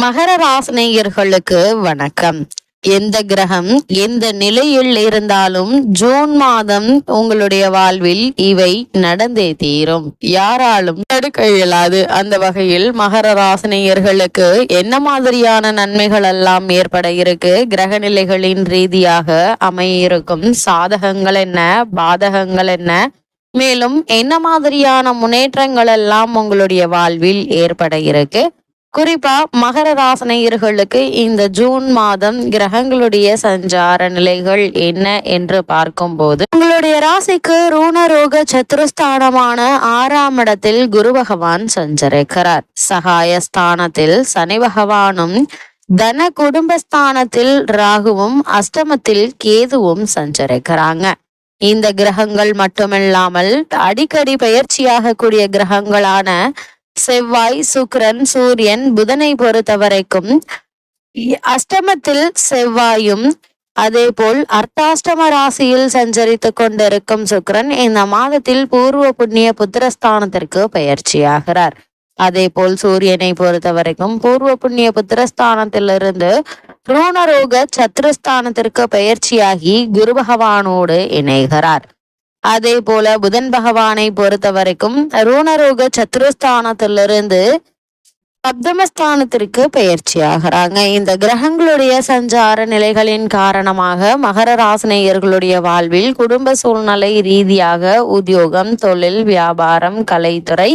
மகர ராசினியர்களுக்கு வணக்கம். எந்த கிரகம் எந்த நிலையில் இருந்தாலும் ஜூன் மாதம் உங்களுடைய வாழ்வில் இவை நடந்தே தீரும். யாராலும் தடுக்க இயலாது. அந்த வகையில் மகர ராசினியர்களுக்கு என்ன மாதிரியான நன்மைகள் எல்லாம் ஏற்பட இருக்கு? கிரக நிலைகளின் ரீதியாக அமையிருக்கும் சாதகங்கள் என்ன? பாதகங்கள் என்ன? மேலும் என்ன மாதிரியான முன்னேற்றங்கள் எல்லாம் உங்களுடைய வாழ்வில் ஏற்பட இருக்கு? குறிப்பா மகர ராசனையர்களுக்கு இந்த ஜூன் மாதம் கிரகங்களுடைய சஞ்சார நிலைகள் என்ன என்று பார்க்கும்போது உங்களுடைய ராசிக்கு ரூணரோக சத்துருஸ்தானமான ஆறாம் இடத்தில் குரு பகவான் சஞ்சரிக்கிறார். சகாய ஸ்தானத்தில் சனி பகவானும் தன குடும்பஸ்தானத்தில் ராகுவும் அஷ்டமத்தில் கேதுவும் சஞ்சரிக்கிறாங்க. இந்த கிரகங்கள் மட்டுமில்லாமல் அடிக்கடி பயிற்சியாக கூடிய கிரகங்களான செவ்வாய் சுக்கிரன் சூரியன் புதனை பொறுத்த வரைக்கும் அஷ்டமத்தில் செவ்வாயும் அதே போல் அர்த்தாஷ்டம ராசியில் சஞ்சரித்து கொண்டிருக்கும் சுக்கரன் இந்த மாதத்தில் பூர்வ புண்ணிய புத்திரஸ்தானத்திற்கு பயிற்சியாகிறார். அதே போல் சூரியனை பொறுத்த வரைக்கும் பூர்வ புண்ணிய புத்திரஸ்தானத்திலிருந்து ரோணரோக சத்ருஸ்தானத்திற்கு பயிற்சியாகி குரு பகவானோடு இணைகிறார். அதே போல புதன் பகவானை பொறுத்த வரைக்கும் ருணரோக சத்ருஸ்தானத்திலிருந்து சப்தமஸ்தானத்திற்கு பயிற்சி ஆகிறாங்க இந்த கிரகங்களுடைய சஞ்சார நிலைகளின் காரணமாக மகர ராசினியர்களுடைய வாழ்வில் குடும்ப சூழ்நிலை ரீதியாக உத்தியோகம் தொழில் வியாபாரம் கலைத்துறை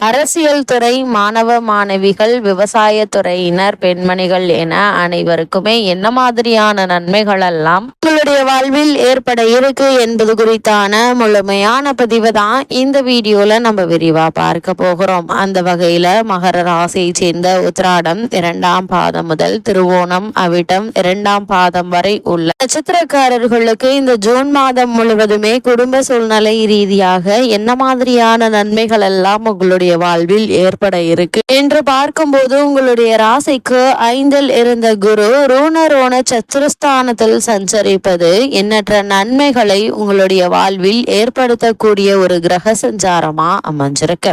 அரசியல் துறை மாணவ மாணவிகள் விவசாய துறையினர் பெண்மணிகள் என அனைவருக்குமே என்ன மாதிரியான நன்மைகள் எல்லாம் உங்களுடைய வாழ்வில் ஏற்பட இருக்கு என்பது குறித்தான முழுமையான பதிவு தான் இந்த வீடியோல நம்ம விரிவா பார்க்க போகிறோம். அந்த வகையில மகர ராசியை சேர்ந்த உத்ராடம் இரண்டாம் பாதம் முதல் திருவோணம் அவிட்டம் இரண்டாம் பாதம் வரை உள்ள நட்சத்திரக்காரர்களுக்கு இந்த ஜூன் மாதம் முழுவதுமே குடும்ப சூழ்நிலை ரீதியாக என்ன மாதிரியான நன்மைகள் எல்லாம் உங்களுடைய உங்களுடைய வாழ்வில் ஏற்பட இருக்கு. என்று பார்க்கும்போது உங்களுடைய ராசிக்கு ஐந்தில் இருந்த குரு ரோண ரோண சத்துருஸ்தானத்தில் சஞ்சரிப்பது எண்ணற்ற நன்மைகளை உங்களுடைய வாழ்வில் ஏற்படுத்தக்கூடிய ஒரு கிரக சஞ்சாரமா அமைஞ்சிருக்கு.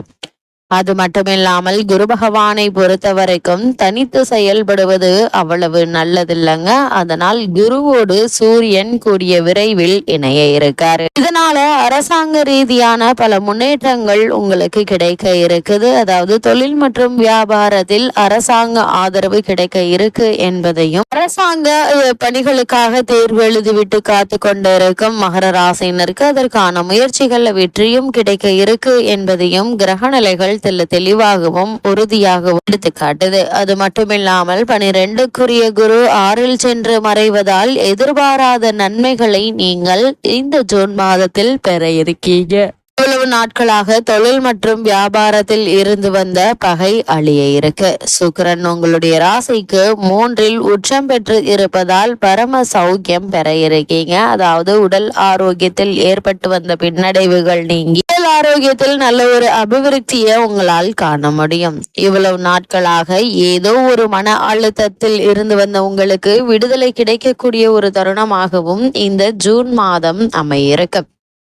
அது மட்டுமில்லாமல் குரு பகவானை பொறுத்த வரைக்கும் தனித்து செயல்படுவது அவ்வளவு நல்லதில்லைங்க. அதனால் குருவோடு சூரியன் கூடிய விரைவில் இணைய இருக்காரு. இதனால அரசாங்க ரீதியான பல முன்னேற்றங்கள் உங்களுக்கு கிடைக்க இருக்குது. அதாவது தொழில் மற்றும் வியாபாரத்தில் அரசாங்க ஆதரவு கிடைக்க இருக்கு என்பதையும் அரசாங்க பணிகளுக்காக தேர்வு எழுதிவிட்டு காத்து கொண்டிருக்கும் மகர ராசினருக்கு அதற்கான முயற்சிகள் வெற்றியும் கிடைக்க இருக்கு என்பதையும் கிரகநிலைகள் தெல்ல தெளிவாகவும் உறுதியாகவும் எடுத்து காட்டுது அது மட்டுமில்லாமல் பனிரெண்டுக்குரிய குரு ஆறில் சென்று மறைவதால் எதிர்பாராத நன்மைகளை நீங்கள் இந்த ஜூன் மாதத்தில் பெற இருக்கீங்க. இவ்வளவு நாட்களாக தொழில் மற்றும் வியாபாரத்தில் இருந்து வந்த பகை அழிய இருக்கு. சுக்கரன் உங்களுடைய ராசிக்கு மூன்றில் உச்சம் பெற்று இருப்பதால் பரம சௌக்கியம் பெற இருக்கீங்க. அதாவது உடல் ஆரோக்கியத்தில் ஏற்பட்டு வந்த பின்னடைவுகள் நீங்கி உடல் ஆரோக்கியத்தில் நல்ல ஒரு அபிவிருத்தியை உங்களால் காண முடியும். இவ்வளவு நாட்களாக ஏதோ ஒரு மன அழுத்தத்தில் இருந்து வந்த உங்களுக்கு விடுதலை கிடைக்கக்கூடிய ஒரு தருணமாகவும் இந்த ஜூன் மாதம் அமையிருக்கு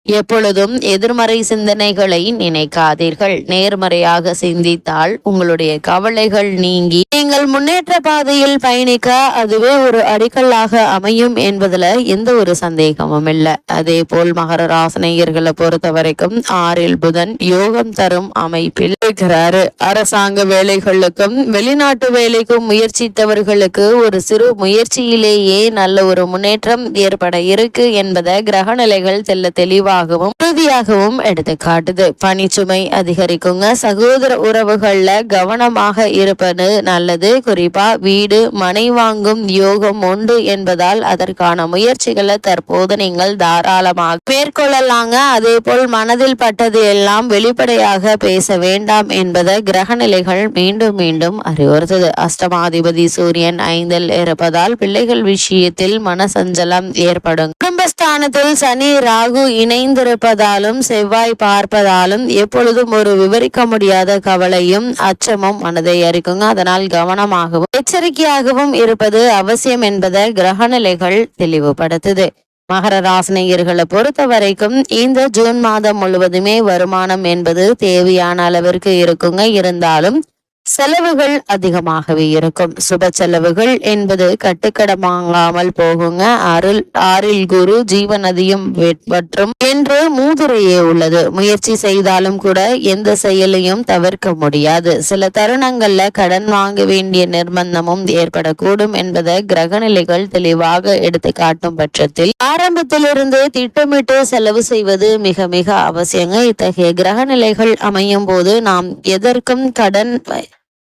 எப்பொழுதும் எதிர்மறை சிந்தனைகளை நினைக்காதீர்கள். நேர்மறையாக சிந்தித்தால் உங்களுடைய கவலைகள் நீங்கி நீங்கள் முன்னேற்ற பாதையில் பயணிக்க அதுவே ஒரு அடிக்கல்லாக அமையும் என்பதுல எந்த ஒரு சந்தேகமும் இல்லை. அதே போல் மகர ராசனையர்களை பொறுத்த வரைக்கும் ஆறில் புதன் யோகம் தரும் அமைப்பில் இருக்கிறாரு. அரசாங்க வேலைகளுக்கும் வெளிநாட்டு வேலைக்கும் முயற்சித்தவர்களுக்கு ஒரு சிறு முயற்சியிலேயே நல்ல ஒரு முன்னேற்றம் ஏற்பட இருக்கு என்பதை கிரகநிலைகள் செல்ல தெளிவாக தெளிவாகவும் உறுதியாகவும் எடுத்து காட்டுது பனிச்சுமை அதிகரிக்குங்க. சகோதர உறவுகள்ல கவனமாக இருப்பது நல்லது. குறிப்பா வீடு மனை வாங்கும் யோகம் உண்டு என்பதால் அதற்கான முயற்சிகளை தற்போது நீங்கள் தாராளமாக மேற்கொள்ளலாங்க. அதே போல் மனதில் பட்டது எல்லாம் வெளிப்படையாக பேச வேண்டாம் என்பதை கிரகநிலைகள் மீண்டும் மீண்டும் அறிவுறுத்தது. அஷ்டமாதிபதி சூரியன் ஐந்தில் இருப்பதால் பிள்ளைகள் விஷயத்தில் மனசஞ்சலம் ஏற்படும் குடும்பஸ்தானத்தில் சனி ராகு இணை இணைந்திருப்பதாலும் செவ்வாய் பார்ப்பதாலும் எப்பொழுதும் ஒரு விவரிக்க முடியாத கவலையும் அச்சமும் மனதை அறிக்குங்க அதனால் கவனமாகவும் எச்சரிக்கையாகவும் இருப்பது அவசியம் என்பதை கிரகநிலைகள் தெளிவுபடுத்துது. மகர ராசினியர்களை பொறுத்த வரைக்கும் இந்த ஜூன் மாதம் முழுவதுமே வருமானம் என்பது தேவையான அளவிற்கு இருக்குங்க. இருந்தாலும் செலவுகள் அதிகமாகவே இருக்கும். சுப செலவுகள் என்பது கட்டுக்கடமாகாமல் போகுங்க. அருள் ஆறில் குரு ஜீவநதியும் வெற்றும் என்று மூதுரையே உள்ளது. முயற்சி செய்தாலும் கூட எந்த செயலையும் தவிர்க்க முடியாது. சில தருணங்கள்ல கடன் வாங்க வேண்டிய நிர்பந்தமும் ஏற்படக்கூடும் என்பதை கிரகநிலைகள் தெளிவாக எடுத்து காட்டும் பட்சத்தில் ஆரம்பத்திலிருந்து திட்டமிட்டு செலவு செய்வது மிக மிக அவசியங்க. இத்தகைய கிரகநிலைகள் அமையும் போது நாம் எதற்கும் கடன்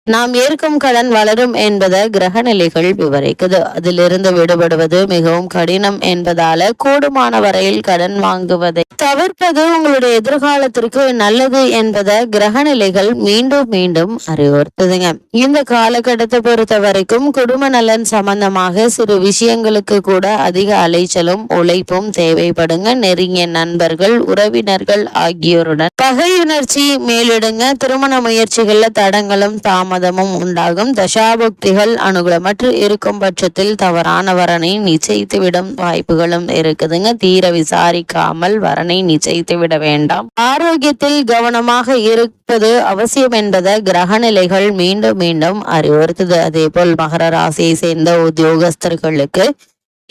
நாம் ஏற்கும் கடன் வளரும் என்பதை கிரக நிலைகள் விவரிக்குது. அதிலிருந்து விடுபடுவது மிகவும் கடினம் என்பதால கூடுமான வரையில் கடன் வாங்குவதை தவிர்ப்பது உங்களுடைய எதிர்காலத்திற்கு நல்லது என்பதை கிரக நிலைகள் மீண்டும் மீண்டும் அறிவுறுத்துதுங்க. இந்த காலகட்டத்தை பொறுத்த வரைக்கும் குடும்ப நலன் சம்பந்தமாக சிறு விஷயங்களுக்கு கூட அதிக அலைச்சலும் உழைப்பும் தேவைப்படுங்க. நெருங்கிய நண்பர்கள் உறவினர்கள் ஆகியோருடன் பகையுணர்ச்சி மேலிடுங்க. திருமண முயற்சிகள்ல தடங்களும் தாமதமும் உண்டாகும். தசாபுக்திகள் அனுகூலமற்று இருக்கும் பட்சத்தில் தவறான வரனை நிச்சயித்துவிடும் வாய்ப்புகளும் இருக்குதுங்க. தீர விசாரிக்காமல் வரனை நிச்சயித்து விட வேண்டாம். ஆரோக்கியத்தில் கவனமாக இருப்பது அவசியம் என்பதை கிரக நிலைகள் மீண்டும் மீண்டும் அறிவுறுத்துது. அதே போல் மகர ராசியை சேர்ந்த உத்தியோகஸ்தர்களுக்கு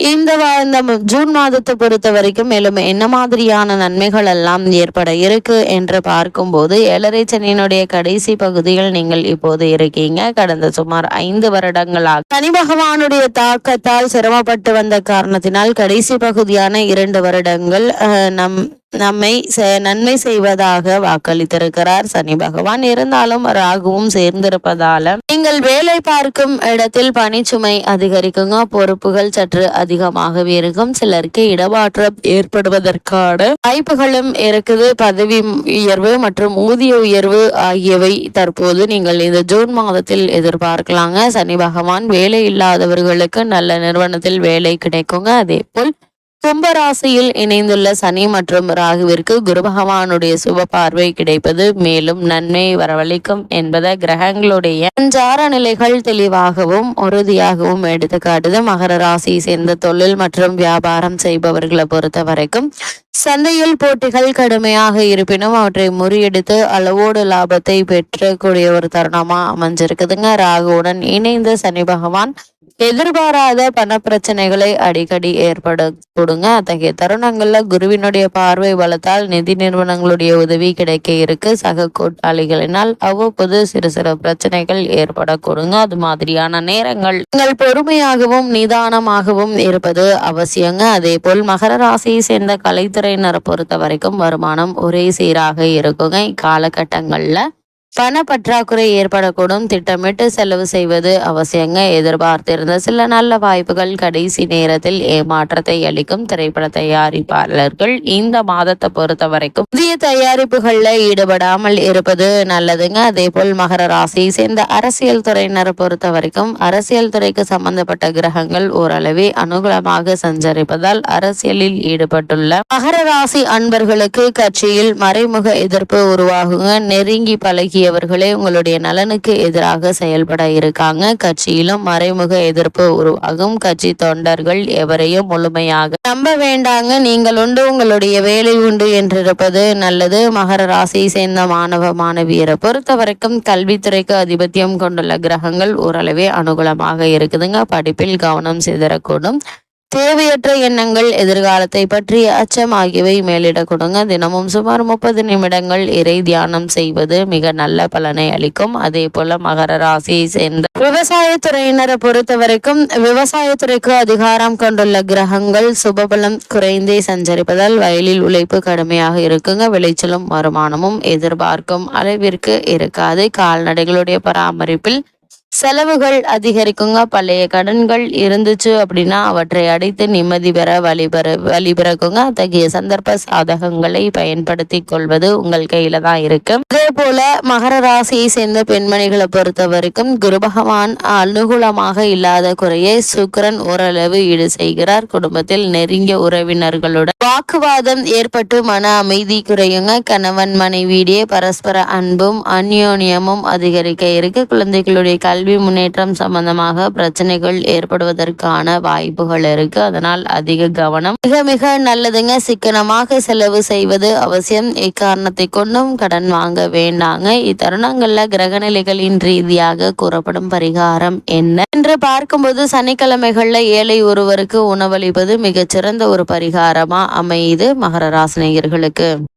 இந்த இந்த ஜூன் மாதத்தை பொறுத்த வரைக்கும் மேலும் என்ன மாதிரியான நன்மைகள் எல்லாம் ஏற்பட இருக்கு என்று பார்க்கும்போது ஏழரை சனியினுடைய கடைசி பகுதியில் நீங்கள் இப்போது இருக்கீங்க. கடந்த சுமார் ஐந்து வருடங்களாக சனி பகவானுடைய தாக்கத்தால் சிரமப்பட்டு வந்த காரணத்தினால் கடைசி பகுதியான இரண்டு வருடங்கள் அஹ், நம் நம்மை நன்மை செய்வதாக வாக்களித்திருக்கிறார் சனி பகவான். இருந்தாலும் ராகுவும் சேர்ந்திருப்பதால நீங்கள் வேலை பார்க்கும் இடத்தில் பணிச்சுமை அதிகரிக்குங்க. பொறுப்புகள் சற்று அதிகமாகவே இருக்கும். சிலருக்கு இடமாற்றம் ஏற்படுவதற்கான வாய்ப்புகளும் இருக்குது. பதவி உயர்வு மற்றும் ஊதிய உயர்வு ஆகியவை தற்போது நீங்கள் இந்த ஜூன் மாதத்தில் எதிர்பார்க்கலாங்க. சனி பகவான் வேலை இல்லாதவர்களுக்கு நல்ல நிறுவனத்தில் வேலை கிடைக்குங்க. அதே போல் கும்பராசியில் இணைந்துள்ள சனி மற்றும் ராகுவிற்கு குரு பகவானுடைய சுப பார்வை கிடைப்பது மேலும் நன்மை வரவழைக்கும் என்பதை கிரகங்களுடைய சஞ்சார நிலைகள் தெளிவாகவும் உறுதியாகவும் எடுத்துக்காட்டுது. மகர ராசியை சேர்ந்த தொழில் மற்றும் வியாபாரம் செய்பவர்களை பொறுத்த வரைக்கும் சந்தையில் போட்டிகள் கடுமையாக இருப்பினும் அவற்றை முறியடித்து அளவோடு லாபத்தை பெற்றக்கூடிய ஒரு தருணமா அமைஞ்சிருக்குதுங்க. ராகுவுடன் இணைந்த சனி பகவான் எதிர்பாராத பண பிரச்சனைகளை அடிக்கடி ஏற்பட கொடுங்க அத்தகைய தருணங்கள்ல குருவினுடைய பார்வை பலத்தால் நிதி நிறுவனங்களுடைய உதவி கிடைக்க இருக்கு. சக கூட்டாளிகளினால் அவ்வப்போது சிறு சிறு பிரச்சனைகள் ஏற்படக்கூடுங்க. அது மாதிரியான நேரங்கள் நீங்கள் பொறுமையாகவும் நிதானமாகவும் இருப்பது அவசியங்க. அதே போல் மகர ராசியை சேர்ந்த கலைத்துறையினரை பொறுத்த வரைக்கும் வருமானம் ஒரே சீராக இருக்குங்க. இக்காலகட்டங்களில் பண பற்றாக்குறை ஏற்படக்கூடும். திட்டமிட்டு செலவு செய்வது அவசியங்க. எதிர்பார்த்திருந்த சில நல்ல வாய்ப்புகள் கடைசி நேரத்தில் ஏமாற்றத்தை அளிக்கும் திரைப்பட தயாரிப்பாளர்கள் இந்த மாதத்தை பொறுத்த வரைக்கும் புதிய தயாரிப்புகள்ல ஈடுபடாமல் இருப்பது நல்லதுங்க. அதே போல் மகர ராசியை சேர்ந்த அரசியல் துறையினரை பொறுத்த வரைக்கும் அரசியல் துறைக்கு சம்பந்தப்பட்ட கிரகங்கள் ஓரளவே அனுகூலமாக சஞ்சரிப்பதால் அரசியலில் ஈடுபட்டுள்ள மகர ராசி அன்பர்களுக்கு கட்சியில் மறைமுக எதிர்ப்பு உருவாகுங்க. நெருங்கி பழகி பழகியவர்களே உங்களுடைய நலனுக்கு எதிராக செயல்பட இருக்காங்க. கட்சியிலும் மறைமுக எதிர்ப்பு உருவாகும். கட்சி தொண்டர்கள் எவரையும் முழுமையாக நம்ப வேண்டாங்க. நீங்கள் உண்டு உங்களுடைய வேலை உண்டு என்றிருப்பது நல்லது. மகர ராசியை சேர்ந்த மாணவ மாணவியரை பொறுத்தவரைக்கும் கல்வித்துறைக்கு அதிபத்தியம் கொண்டுள்ள கிரகங்கள் ஓரளவே அனுகூலமாக இருக்குதுங்க. படிப்பில் கவனம் சிதறக்கூடும். தேவையற்ற எண்ணங்கள் எதிர்காலத்தை பற்றிய அச்சம் ஆகியவை மேலிட கொடுங்க. தினமும் சுமார் முப்பது நிமிடங்கள் இறை தியானம் செய்வது மிக நல்ல பலனை அளிக்கும். அதே போல மகர ராசியை சேர்ந்த விவசாயத்துறையினரை பொறுத்த வரைக்கும் விவசாயத்துறைக்கு அதிகாரம் கொண்டுள்ள கிரகங்கள் சுபபலம் குறைந்தே சஞ்சரிப்பதால் வயலில் உழைப்பு கடுமையாக இருக்குங்க. விளைச்சலும் வருமானமும் எதிர்பார்க்கும் அளவிற்கு இருக்காது. கால்நடைகளுடைய பராமரிப்பில் செலவுகள் அதிகரிக்குங்க. பழைய கடன்கள் இருந்துச்சு அப்படின்னா அவற்றை அடைத்து நிம்மதி பெற வழிபெற வழிபிறக்குங்க அத்தகைய சந்தர்ப்ப சாதகங்களை பயன்படுத்தி கொள்வது உங்கள் கையில தான் இருக்கு. அதே போல மகர ராசியை சேர்ந்த பெண்மணிகளை பொறுத்த வரைக்கும் குரு பகவான் அனுகூலமாக இல்லாத குறையை சுக்கரன் ஓரளவு ஈடு செய்கிறார். குடும்பத்தில் நெருங்கிய உறவினர்களுடன் வாக்குவாதம் ஏற்பட்டு மன அமைதி குறையுங்க. கணவன் மனைவியிடையே பரஸ்பர அன்பும் அந்யோன்யமும் அதிகரிக்க இருக்கு. குழந்தைகளுடைய கல்வி முன்னேற்றம் சம்பந்தமாக பிரச்சனைகள் ஏற்படுவதற்கான வாய்ப்புகள் இருக்கு. அதனால் அதிக கவனம். மிக மிக நல்லதுங்க. சிக்கனமாக செலவு செய்வது அவசியம். இக்காரணத்தை கொண்டும் கடன் வாங்க வேண்டாங்க. இத்தருணங்கள்ல கிரகநிலைகளின் ரீதியாக கூறப்படும் பரிகாரம் என்ன என்று பார்க்கும்போது சனிக்கிழமைகள்ல ஏழை ஒருவருக்கு உணவளிப்பது மிகச்சிறந்த ஒரு பரிகாரமா அமையுது மகர ராசினியர்களுக்கு.